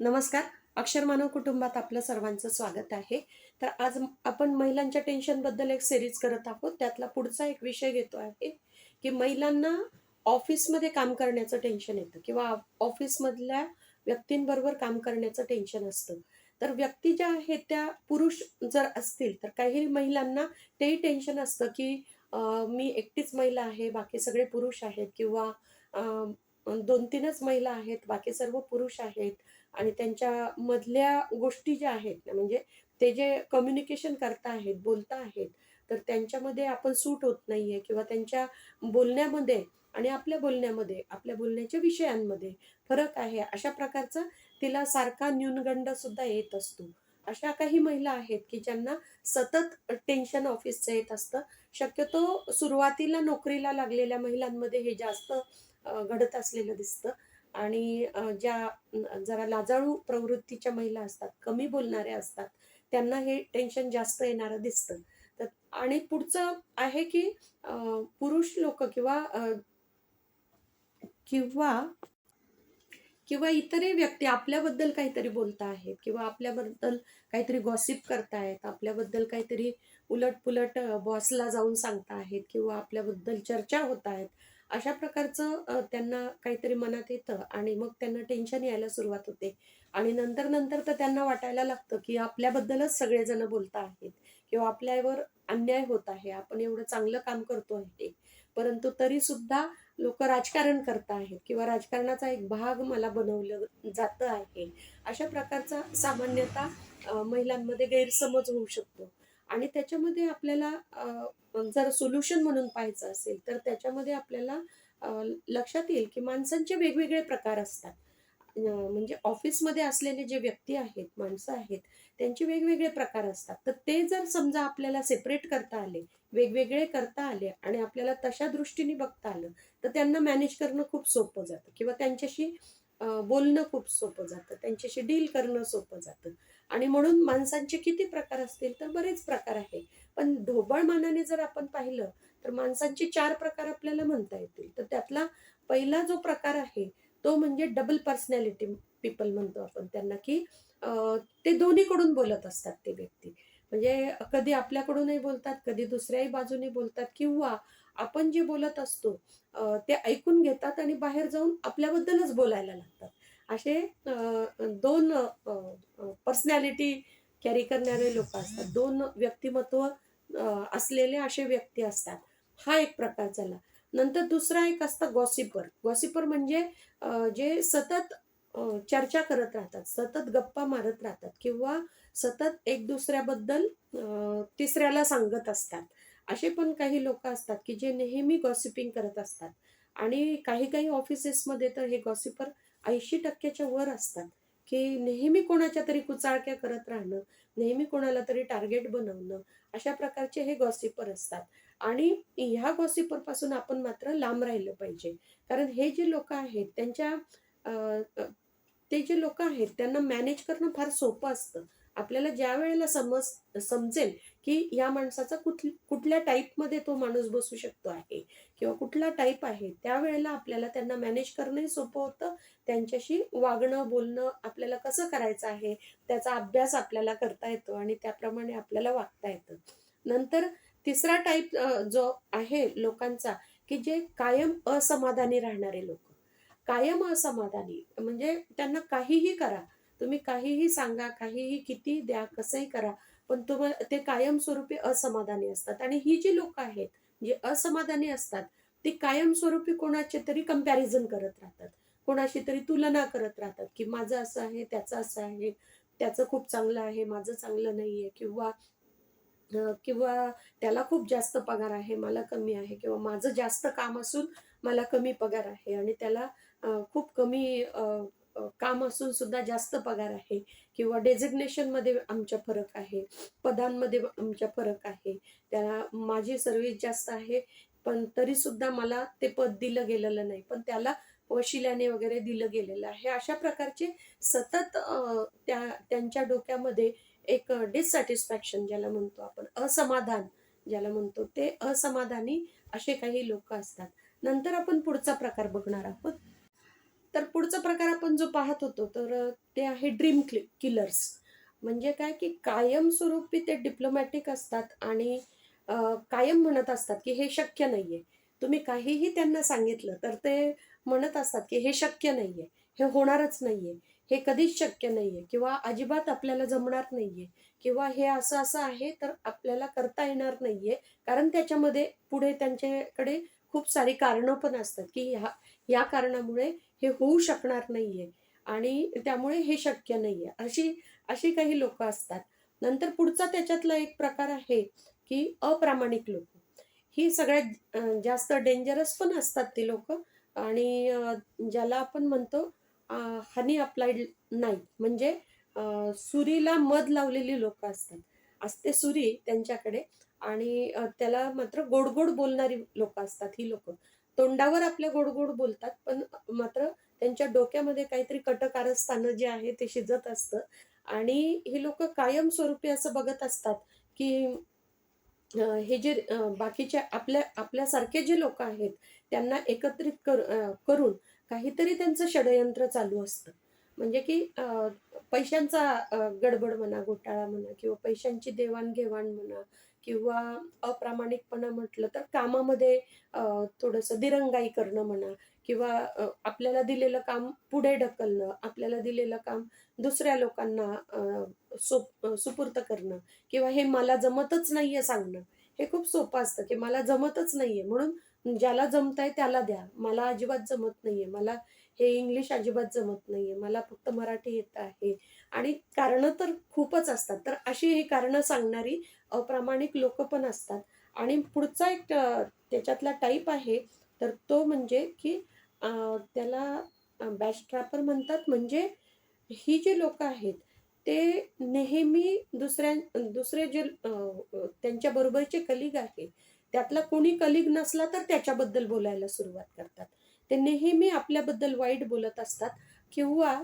नमस्कार. अक्षरमानव कुटुंबात आपलं सर्वांचं स्वागत आहे. तर आज आपण महिलांच्या टेन्शनबद्दल एक सिरीज करत आहोत. त्यातला पुढचा एक विषय घेतो आहे की महिलांना ऑफिसमध्ये काम करण्याचं टेन्शन येतं किंवा ऑफिसमधल्या व्यक्तींबरोबर काम करण्याचं टेन्शन असतं. तर व्यक्ती ज्या आहेत त्या पुरुष जर असतील तर काही महिलांना तेही टेन्शन असतं की मी एकटीच महिला आहे बाकी सगळे पुरुष आहेत किंवा दोन तीनच महिला आहेत बाकी सर्व पुरुष आहेत. आणि त्यांच्या मधल्या गोष्टी ज्या आहेत म्हणजे ते जे कम्युनिकेशन करता आहेत बोलता आहेत तर त्यांच्यामध्ये आपण सूट होत नाहीये किंवा त्यांच्या बोलण्यामध्ये आणि आपल्या बोलण्यामध्ये आपल्या बोलण्याच्या विषयांमध्ये फरक आहे. अशा प्रकारचा तिला सारखा न्यूनगंड सुद्धा येत असतो. अशा काही महिला आहेत की ज्यांना सतत टेन्शन ऑफिसचं येत असतं. शक्यतो सुरुवातीला नोकरीला लागलेल्या महिलांमध्ये हे जास्त घडत असलेलं दिसतं. आणि ज्या जरा लाजाळू प्रवृत्तीच्या महिला असतात कमी बोलणाऱ्या असतात त्यांना हे टेन्शन जास्त येणारं दिसतं. तर आणि पुढचं आहे की पुरुष लोक किंवा किंवा किंवा इतरही व्यक्ती आपल्याबद्दल काहीतरी बोलत आहेत किंवा आपल्याबद्दल काहीतरी गॉसिप करतायत आपल्याबद्दल काहीतरी उलटपुलट बॉसला जाऊन सांगता आहेत किंवा आपल्याबद्दल चर्चा होत आहेत अशा प्रकारचं त्यांना काहीतरी मनात येतं आणि मग त्यांना टेन्शन यायला सुरुवात होते. आणि नंतर नंतर तर त्यांना वाटायला लागतं की आपल्याबद्दलच सगळेजण बोलत आहेत किंवा आपल्यावर अन्याय होत आहे आपण एवढं चांगलं काम करतो आहे परंतु तरी सुद्धा लोक राजकारण करत आहेत किंवा राजकारणाचा एक भाग मला बनवलं जातं आहे. अशा प्रकारचा सामान्यतः महिलांमध्ये गैरसमज होऊ शकतो. आणि त्याच्यामध्ये आपल्याला जर सोल्युशन म्हणून पाहायचं असेल तर त्याच्यामध्ये आपल्याला लक्षात येईल की माणसांचे वेगवेगळे प्रकार असतात. म्हणजे ऑफिसमध्ये असलेले जे व्यक्ती आहेत माणसं आहेत त्यांचे वेगवेगळे प्रकार असतात. तर ते जर समजा आपल्याला सेपरेट करता आले वेगवेगळे करता आले आणि आपल्याला तशा दृष्टीने बघता आलं तर त्यांना मॅनेज करणं खूप सोपं जातं. किंवा त्यांच्याशी बोलणं खूप सोपं जातं. त्यांच्याशी डील करणं सोपं जातं. आणि म्हणून माणसांचे किती प्रकार असतील तर बरेच प्रकार आहे. पण ढोबळ मानाने जर आपण पाहिलं तर माणसांचे चार प्रकार आपल्याला म्हणता येतील. तर त्यातला पहिला जो प्रकार आहे तो म्हणजे डबल पर्सनॅलिटी पीपल म्हणतो आपण त्यांना की ते दोन्हीकडून बोलत असतात ते व्यक्ती. म्हणजे कधी आपल्याकडूनही बोलतात कधी दुसऱ्याही बाजूने बोलतात किंवा आपण जे बोलत असतो ते ऐकून घेतात आणि बाहेर जाऊन आपल्याबद्दलच बोलायला लागतात. असे दोन पर्सनॅलिटी कॅरी करणारे लोक असतात. दोन व्यक्तिमत्व असलेले असे व्यक्ती असतात. हा एक प्रकार झाला. नंतर दुसरा एक असतं गॉसिपर गॉसिपर म्हणजे जे सतत चर्चा करत राहतात सतत गप्पा मारत राहतात किंवा सतत एक दुसऱ्याबद्दल तिसऱ्याला सांगत असतात. असे पण काही लोक असतात की जे नेहमी गॉसिपिंग करत असतात. आणि काही काही ऑफिसेसमध्ये तर हे गॉसिपर ऐंशी टक्क्याच्या वर असतात. की नेहमी कोणाच्या तरी कुचाळक्या करत राहणं नेहमी कोणाला तरी टार्गेट बनवणं अशा प्रकारचे हे गॉसिपर असतात. आणि ह्या गॉसिपरपासून आपण मात्र लांब राहिलं पाहिजे. कारण हे जे लोक आहेत त्यांच्या ते जे लोक आहेत त्यांना मॅनेज करणं फार सोपं असतं. आपल्याला ज्या वेळेला समज समजेल की या माणसाचा कुठ कुठल्या टाईपमध्ये तो माणूस बसू शकतो आहे किंवा कुठला टाईप आहे त्यावेळेला आपल्याला त्यांना मॅनेज करणंही सोपं होतं. त्यांच्याशी वागणं बोलणं आपल्याला कसं करायचं आहे त्याचा अभ्यास आपल्याला करता येतो आणि त्याप्रमाणे आपल्याला वागता येतं. नंतर तिसरा टाईप जो आहे लोकांचा की जे कायम असमाधानी राहणारे लोक. कायम असमाधानी म्हणजे त्यांना काहीही करा तुम्ही काहीही सांगा काहीही किती द्या कसंही करा पण तुम्हाला ते कायमस्वरूपी असमाधानी असतात. आणि ही जी लोक आहेत जे असमाधानी असतात ती कायमस्वरूपी कोणाचे तरी कंपॅरिझन करत राहतात. कोणाशी तरी तुलना करत राहतात की माझं असं आहे त्याचं असं आहे त्याचं खूप चांगलं आहे माझं चांगलं नाही आहे किंवा किंवा त्याला खूप जास्त पगार आहे मला कमी आहे किंवा माझं जास्त काम असून मला कमी पगार आहे आणि त्याला खूप कमी काम असून सुद्धा जास्त पगार आहे किंवा डेझिग्नेशनमध्ये आमच्या फरक आहे पदांमध्ये आमच्या फरक आहे. त्याला माझी सर्व्हिस जास्त आहे पण तरी सुद्धा मला ते पद दिलं गेलेलं नाही. पण त्याला वशिल्याने वगैरे दिलं गेलेलं आहे. अशा प्रकारचे सतत त्या त्यांच्या डोक्यामध्ये एक डिससॅटिस्फॅक्शन ज्याला म्हणतो आपण असमाधान ज्याला म्हणतो ते असमाधानी असे काही लोक असतात. नंतर आपण पुढचा प्रकार बघणार आहोत. तर पुढचा प्रकार आपण जो पाहत होतो तर ते आहे ड्रीम किलर्स. म्हणजे काय की कायमस्वरूपी ते डिप्लोमॅटिक असतात आणि कायम म्हणत असतात की हे शक्य नाहीये. तुम्ही काहीही त्यांना सांगितलं तर ते म्हणत असतात की हे शक्य नाहीये हे होणारच नाहीये हे कधीच शक्य नाहीये किंवा अजिबात आपल्याला जमणार नाहीये किंवा हे असं असं आहे तर आपल्याला करता येणार नाहीये. कारण त्याच्यामध्ये पुढे त्यांच्याकडे खूप सारी कारणं पण असतात की ह्या या कारणामुळे हे होऊ शकणार नाहीये. आणि त्यामुळे हे शक्य नाहीये. अशी अशी काही लोक असतात. नंतर पुढचा त्याच्यातला एक प्रकार आहे की अप्रामाणिक लोक. ही सगळ्यात जास्त डेंजरस पण असतात ती लोक. आणि ज्याला आपण म्हणतो हनी अप्लाइड नाही. म्हणजे सुरीला मध लावलेली लोक असतात. असते सुरी त्यांच्याकडे. आणि त्याला मात्र गोड गोड बोलणारी लोक असतात ही लोक. तोंडावर आपल्या गोड गोड बोलतात पण मात्र त्यांच्या डोक्यामध्ये काहीतरी कटकारस्थानं जे आहे ते शिजत असतं. आणि ही लोक कायमस्वरूपी असं बघत असतात की हे जे बाकीच्या आपल्या आपल्यासारखे जे लोक आहेत त्यांना एकत्रित कर करून काहीतरी त्यांचं षडयंत्र चालू असतं. म्हणजे की पैशांचा गडबड म्हणा घोटाळा म्हणा किंवा पैशांची देवाणघेवाण म्हणा किंवा अप्रामाणिकपणा म्हटलं तर कामामध्ये थोडंसं दिरंगाई करणं म्हणा किंवा आपल्याला दिलेलं काम पुढे ढकलणं आपल्याला दिलेलं काम दुसऱ्या लोकांना अं, सोप सुपूर्त करणं किंवा हे मला जमतच नाहीये सांगणं हे खूप सोपं असतं की मला जमतच नाहीये. म्हणून ज्याला जमतंय त्याला द्या. मला अजिबात जमत नाहीये. मला हे इंग्लिश अजिबात जमत नाहीये. मला फक्त मराठी येत आहे. आणि कारणं तर खूपच असतात. तर अशी ही कारणं सांगणारी अप्रामाणिक लोक पण असतात. आणि पुढचा एक त्याच्यातला टाईप आहे तर तो म्हणजे की त्याला बॅश ट्रॅपर म्हणतात. म्हणजे ही जी लोक आहेत ते नेहमी दुसऱ्या दुसरे जे त्यांच्याबरोबरचे कलिग आहेत त्यातला कोणी कलिग नसला तर त्याच्याबद्दल बोलायला सुरुवात करतात. ते नेहमी आपल्याबद्दल वाईट बोलत असतात किंवा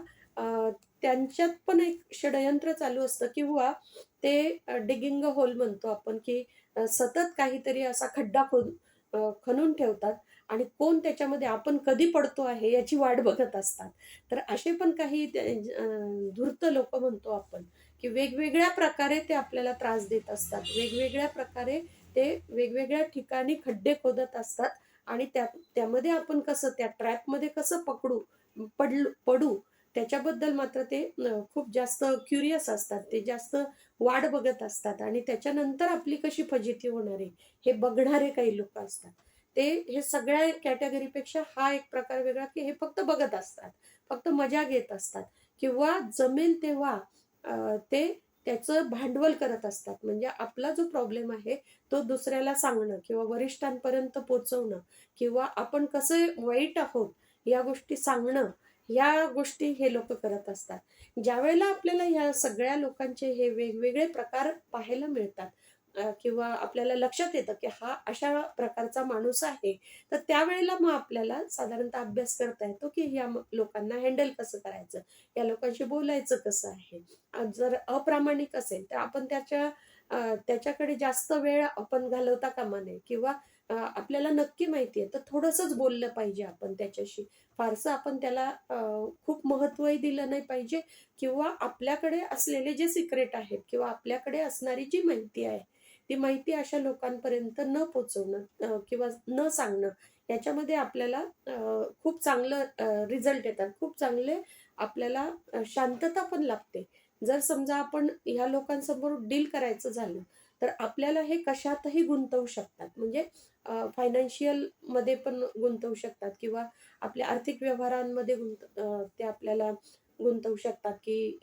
त्यांच्यात पण एक षडयंत्र चालू असतं किंवा ते डिगिंग होल म्हणतो आपण की सतत काहीतरी असा खड्डा खोद खणून ठेवतात आणि कोण त्याच्यामध्ये आपण कधी पडतो आहे याची वाट बघत असतात. तर असे पण काही धूर्त लोक म्हणतो आपण की वेगवेगळ्या प्रकारे ते आपल्याला त्रास देत असतात. वेगवेगळ्या प्रकारे ते वेगवेगळ्या ठिकाणी खड्डे खोदत असतात आणि त्या त्यामध्ये आपण कसं त्या ट्रॅपमध्ये कसं पकडू पडलो पडू त्याच्याबद्दल मात्र ते खूप जास्त क्युरियस असतात. ते जास्त वाढ बघत असतात. आणि त्याच्यानंतर आपली कशी फजिती होणार आहे हे बघणारे काही लोक असतात. ते हे सगळ्या कॅटेगरीपेक्षा हा एक प्रकार वेगळा की हे फक्त बघत असतात. फक्त मजा घेत असतात. किंवा जमेल तेव्हा ते त्याचं भांडवल करत असतात. म्हणजे आपला जो प्रॉब्लेम आहे तो दुसऱ्याला सांगणं किंवा वरिष्ठांपर्यंत पोचवणं किंवा आपण कसं वाईट आहोत या गोष्टी सांगणं या गोष्टी हे लोक करत असतात. ज्या वेळेला आपल्याला ह्या सगळ्या लोकांचे हे वेगवेगळे प्रकार पाहायला मिळतात किंवा आपल्याला लक्षात येतं की हा अशा प्रकारचा माणूस आहे तर त्यावेळेला मग आपल्याला साधारणतः अभ्यास करता येतो की या लोकांना हँडल कसं करायचं या लोकांशी बोलायचं कसं आहे. जर अप्रामाणिक असेल तर आपण त्याच्या त्याच्याकडे जास्त वेळ आपण घालवता कामा नये किंवा आपल्याला नक्की माहिती आहे. तर थोडंसंच बोललं पाहिजे आपण त्याच्याशी. फारसं आपण त्याला खूप महत्त्वही दिलं नाही पाहिजे किंवा आपल्याकडे असलेले जे सिक्रेट आहेत किंवा आपल्याकडे असणारी जी माहिती आहे ती माहिती अशा लोकांपर्यंत न पोचवणं किंवा न सांगणं याच्यामध्ये आपल्याला खूप चांगलं रिझल्ट येतात. खूप चांगले आपल्याला शांतता पण लागते जर समजा आपण ह्या लोकांसमोर डील करायचं झालं तर आपल्याला हे कशातही गुंतवू शकतात. म्हणजे फायनान्शियलमध्ये पण गुंतवू शकतात किंवा आपल्या आर्थिक व्यवहारांमध्ये गुंत ते आपल्याला गुंतवू शकतात की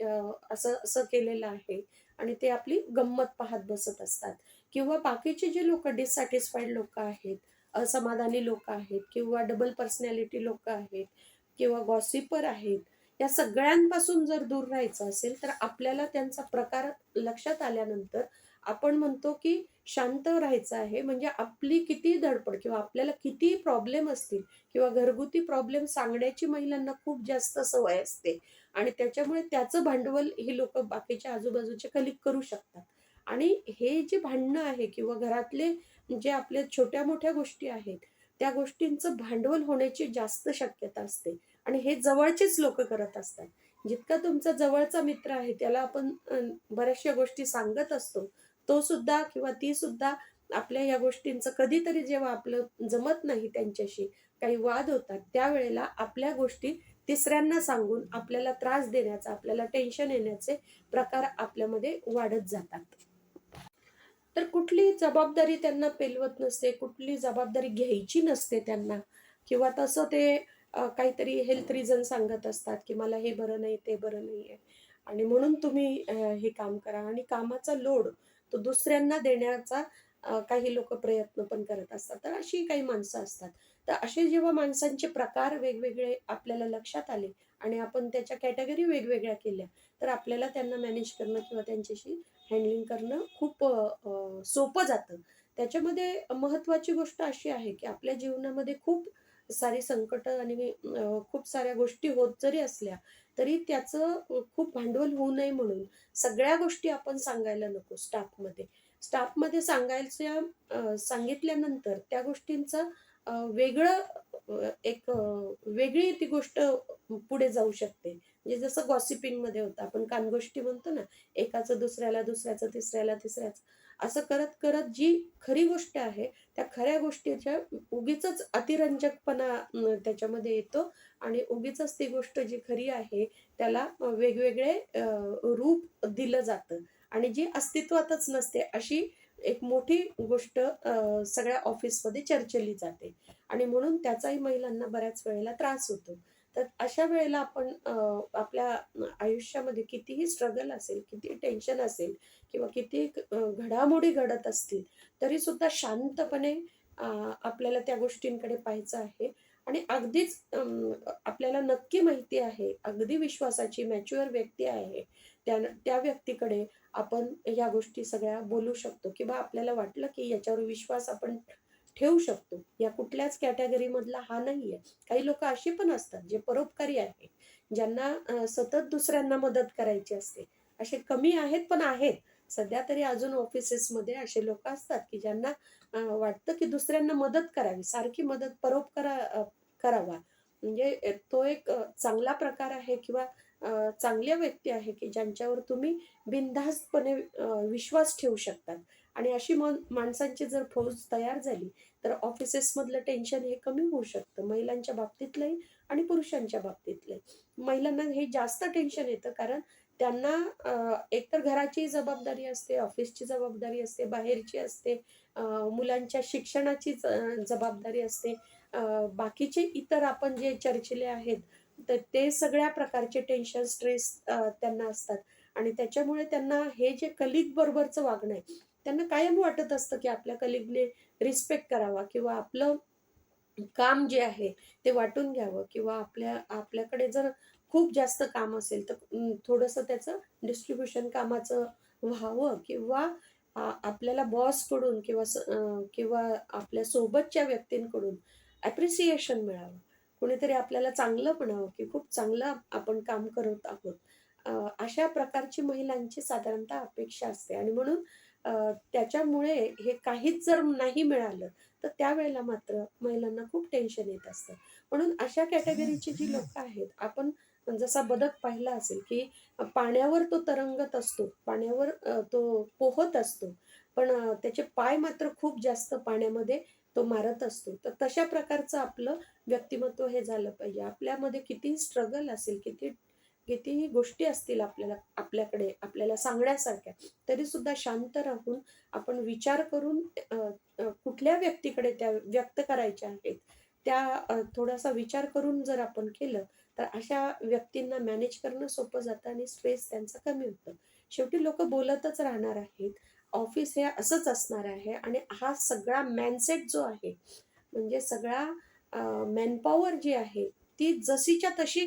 असं असं केलेलं आहे आणि ते आपली गंमत पाहत बसत असतात. किंवा बाकीचे जे लोक डिससॅटिस्फाईड लोक आहेत असमाधानी लोक आहेत किंवा डबल पर्सनॅलिटी लोक आहेत किंवा गॉसिपर आहेत या सगळ्यांपासून जर दूर राहायचं असेल तर आपल्याला त्यांचा प्रकार लक्षात आल्यानंतर आपण म्हणतो की शांत राहायचं आहे. म्हणजे आपली किती धडपड किंवा आपल्याला किती प्रॉब्लेम असतील किंवा घरगुती प्रॉब्लेम सांगण्याची महिलांना खूप जास्त सवय असते. आणि त्याच्यामुळे त्याचं भांडवल ही लोक बाकीच्या आजूबाजूचे कलिक करू शकतात. आणि हे जे भांडणं आहे किंवा घरातले जे आपल्या छोट्या मोठ्या गोष्टी आहेत त्या गोष्टींचं भांडवल होण्याची जास्त शक्यता असते. आणि हे जवळचेच लोक करत असतात. जितका तुमचा जवळचा मित्र आहे त्याला आपण बऱ्याचशा गोष्टी सांगत असतो. तो सुद्धा किंवा ती सुद्धा आपल्या या गोष्टींचं कधीतरी जेव्हा आपलं जमत नाही त्यांच्याशी काही वाद होतात त्यावेळेला आपल्या गोष्टी तिसऱ्यांना सांगून आपल्याला त्रास देण्याचा आपल्याला टेन्शन येण्याचे प्रकार आपल्यामध्ये वाढत जातात. तर कुठली जबाबदारी त्यांना पेलवत नसते कुठली जबाबदारी घ्यायची नसते त्यांना किंवा तसं ते काहीतरी हेल्थ रिझन सांगत असतात की मला हे बरं नाही ते बरं नाही आहे आणि म्हणून तुम्ही हे काम करा. आणि कामाचा लोड तो दुसऱ्यांना देण्याचा काही लोक प्रयत्न पण करत असतात. तर अशी काही माणसं असतात. तर असे जेव्हा माणसांचे प्रकार वेगवेगळे आपल्याला लक्षात आले आणि आपण त्याच्या कॅटेगरी वेगवेगळ्या केल्या तर आपल्याला त्यांना मॅनेज करणं किंवा त्यांच्याशी हँडलिंग करणं खूप सोपं जातं. त्याच्यामध्ये महत्त्वाची गोष्ट अशी आहे की आपल्या जीवनामध्ये खूप सारी संकट आणि खूप साऱ्या गोष्टी होत जरी असल्या तरी त्याचं खूप भांडवल होऊ नये म्हणून सगळ्या गोष्टी आपण सांगायला नको स्टाफमध्ये. स्टाफमध्ये सांगायच्या सांगितल्यानंतर त्या गोष्टींचं वेगळं एक वेगळी ती गोष्ट पुढे जाऊ शकते. म्हणजे जसं गॉसिपिंगमध्ये होतं आपण कानगोष्टी म्हणतो ना एकाचं दुसऱ्याला दुसऱ्याचं तिसऱ्याला तिसऱ्याचं असं करत करत जी खरी गोष्ट आहे त्या खऱ्या गोष्टीच्या उगीच अतिरंजकपणा त्याच्यामध्ये येतो आणि उगीच ती गोष्ट जी खरी आहे त्याला वेगवेगळे रूप दिलं जातं आणि जी अस्तित्वातच नसते अशी एक मोठी गोष्ट सगळ्या ऑफिसमध्ये चर्चेली जाते आणि म्हणून त्याचाही महिलांना बऱ्याच वेळेला त्रास होतो. तर अशा वेळेला आपण आपल्या आयुष्यामध्ये कितीही स्ट्रगल असेल किती टेन्शन असेल किंवा किती घडामोडी घडत असतील तरी सुद्धा शांतपणे आपल्याला त्या गोष्टींकडे पाहायचं आहे. आणि अगदीच आपल्याला नक्की माहिती आहे अगदी विश्वासाची मॅच्युअर व्यक्ती आहे त्या त्या व्यक्तीकडे आपण या गोष्टी सगळ्या बोलू शकतो. किंवा आपल्याला वाटलं की याच्यावर विश्वास आपण ठेवू शकतो. या कुठल्याच कॅटेगरीमधला हा नाही आहे काही लोक अशी पण असतात जे परोपकारी आहे ज्यांना सतत दुसऱ्यांना मदत करायची असते. असे कमी आहेत पण आहेत. सध्या तरी अजून ऑफिसेसमध्ये असे लोक असतात की ज्यांना वाटतं की दुसऱ्यांना मदत करावी सारखी मदत परोपकारा करावा. म्हणजे तो एक चांगला प्रकार आहे किंवा चांगल्या व्यक्ती आहे की ज्यांच्यावर तुम्ही बिनधास्तपणे विश्वास ठेवू शकतात. आणि अशी मन माणसांची जर फौज तयार झाली तर ऑफिसेसमधलं टेन्शन हे कमी होऊ शकतं. महिलांच्या बाबतीतलंही आणि पुरुषांच्या बाबतीतलंही. महिलांना हे जास्त टेन्शन येतं कारण त्यांना एकतर घराची जबाबदारी असते ऑफिसची जबाबदारी असते बाहेरची असते मुलांच्या शिक्षणाची जबाबदारी असते. बाकीचे इतर आपण जे चर्चिले आहेत तर ते सगळ्या प्रकारचे टेन्शन स्ट्रेस त्यांना असतात. आणि त्याच्यामुळे त्यांना हे जे कलिक बरोबरचं वागणं आहे त्यांना कायम वाटत असतं की आपल्या कलिगने रिस्पेक्ट करावा किंवा आपलं काम जे आहे ते वाटून घ्यावं किंवा आपल्या आपल्याकडे जर खूप जास्त काम असेल तर थोडंसं त्याचं डिस्ट्रीब्युशन कामाचं व्हावं किंवा आपल्याला बॉसकडून किंवा किंवा आपल्या सोबतच्या व्यक्तींकडून ॲप्रिसिएशन मिळावं. कुणीतरी आपल्याला चांगलं म्हणावं की खूप चांगलं आपण काम करत आहोत. अशा प्रकारची महिलांची साधारणतः अपेक्षा असते आणि म्हणून त्याच्यामुळे हे काहीच जर नाही मिळालं तर त्यावेळेला मात्र महिलांना खूप टेन्शन येत असतं. म्हणून अशा कॅटेगरीची जी लोक आहेत आपण जसा बदक पाहिला असेल की पाण्यावर तो तरंगत असतो पाण्यावर तो पोहत असतो पण त्याचे पाय मात्र खूप जास्त पाण्यामध्ये तो मारत असतो तर तशा प्रकारचं आपलं व्यक्तिमत्व हे झालं पाहिजे. आपल्यामध्ये किती स्ट्रगल असेल किती कितीही गोष्टी असतील आपल्याला आपल्याकडे आपल्याला सांगण्यासारख्या तरी सुद्धा शांत राहून आपण विचार करून कुठल्या व्यक्तीकडे त्या व्यक्त करायच्या आहेत त्या थोडासा विचार करून जर आपण केलं तर अशा व्यक्तींना मॅनेज करणं सोपं जातं आणि स्ट्रेस त्यांचा कमी होतं. शेवटी लोक बोलतच राहणार आहेत ऑफिस हे असंच असणार आहे आणि हा सगळा मॅनसेट जो आहे म्हणजे सगळा मॅनपॉवर जी आहे ती जशीच्या तशी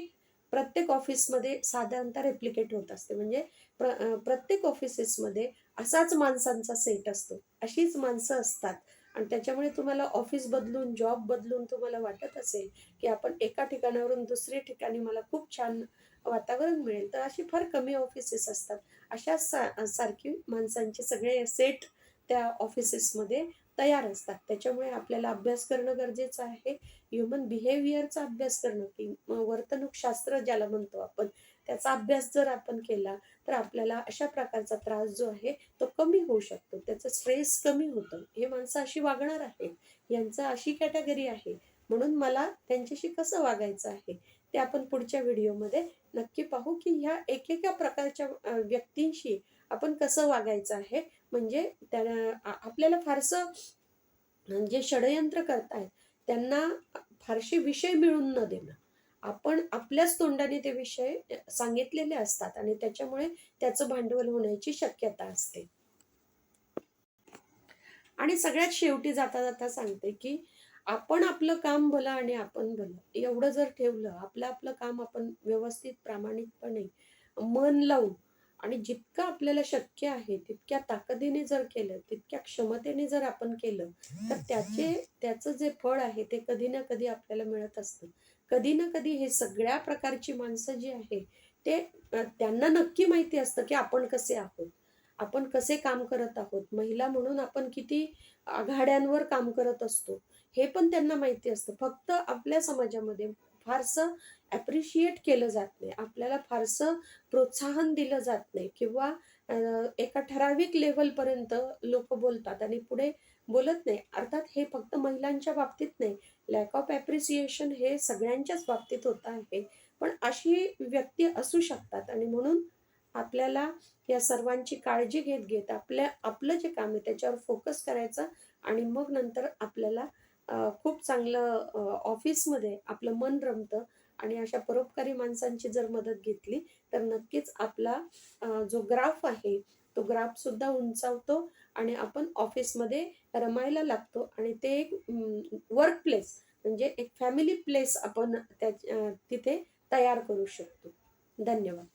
प्रत्येक ऑफिसमध्ये साधारणतः रेप्लिकेट होत असते. म्हणजे प्र प्रत्येक ऑफिसेसमध्ये असाच माणसांचा सेट असतो. अशीच माणसं असतात. आणि त्याच्यामुळे तुम्हाला ऑफिस बदलून जॉब बदलून तुम्हाला वाटत असेल की आपण एका ठिकाणावरून दुसऱ्या ठिकाणी मला खूप छान वातावरण मिळेल तर अशी फार कमी ऑफिसेस असतात. अशा सा सारखी माणसांचे सगळे सेट त्या ऑफिसेसमध्ये तयार असतात. त्याच्यामुळे आपल्याला अभ्यास करणं गरजेचं आहे. ह्युमन बिहेवियरचा अभ्यास करणं की वर्तणूक शास्त्र ज्याला म्हणतो आपण त्याचा अभ्यास जर आपण केला तर आपल्याला अशा प्रकारचा त्रास जो आहे तो कमी होऊ शकतो. त्याचं स्ट्रेस कमी होतं. हे माणसं अशी वागणार आहेत. यांचं अशी कॅटेगरी आहे. म्हणून मला त्यांच्याशी कसं वागायचं आहे ते आपण पुढच्या व्हिडिओमध्ये नक्की पाहू की ह्या एकेका प्रकारच्या व्यक्तींशी आपण कसं वागायचं आहे म्हणजे त्या आपल्याला फारसं जे षडयंत्र करतायत त्यांना फारसे विषय मिळून न देणं. आपण आपल्याच तोंडाने ते विषय सांगितलेले असतात आणि त्याच्यामुळे त्याचं भांडवल होण्याची शक्यता असते. आणि सगळ्यात शेवटी जाता जाता सांगते की आपण आपलं काम भलं आणि आपण भलं. एवढं जर ठेवलं आपलं आपलं काम आपण व्यवस्थित प्रामाणिकपणे मन लावून आणि जितकं आपल्याला शक्य आहे तितक्या ताकदीने जर केलं तितक्या क्षमतेने जर आपण केलं तर त्याचे त्याचं जे फळ आहे ते कधी ना कधी आपल्याला मिळत असतं. कधी ना कधी हे सगळ्या प्रकारची माणसं जी आहे ते त्यांना नक्की माहिती असतं की आपण कसे आहोत. आपण कसे काम करत आहोत. महिला म्हणून आपण किती आघाड्यांवर काम करत असतो हे पण त्यांना माहिती असतं. फक्त आपल्या समाजामध्ये फारसं ॲप्रिशिएट केलं जात नाही. आपल्याला फारसं प्रोत्साहन दिलं जात नाही. किंवा एका ठराविक लेवलपर्यंत लोक बोलतात आणि पुढे बोलत नाही. अर्थात हे फक्त महिलांच्या बाबतीत नाही. लॅक ऑफ ॲप्रिसिएशन हे सगळ्यांच्याच बाबतीत होत आहे. पण अशी व्यक्ती असू शकतात आणि म्हणून आपल्याला या सर्वांची काळजी घेत घेत आपल्या आपलं जे काम आहे त्याच्यावर फोकस करायचं आणि मग नंतर आपल्याला खूप चांगलं ऑफिसमध्ये आपलं मन रमतं आणि अशा परोपकारी माणसांची जर मदत घेतली तर नक्कीच आपला जो ग्राफ आहे तो ग्राफ सुद्धा उंचावतो आणि आपण ऑफिसमध्ये रमायला लागतो आणि ते एक वर्क प्लेस म्हणजे एक फॅमिली प्लेस आपण त्या तिथे तयार करू शकतो. धन्यवाद.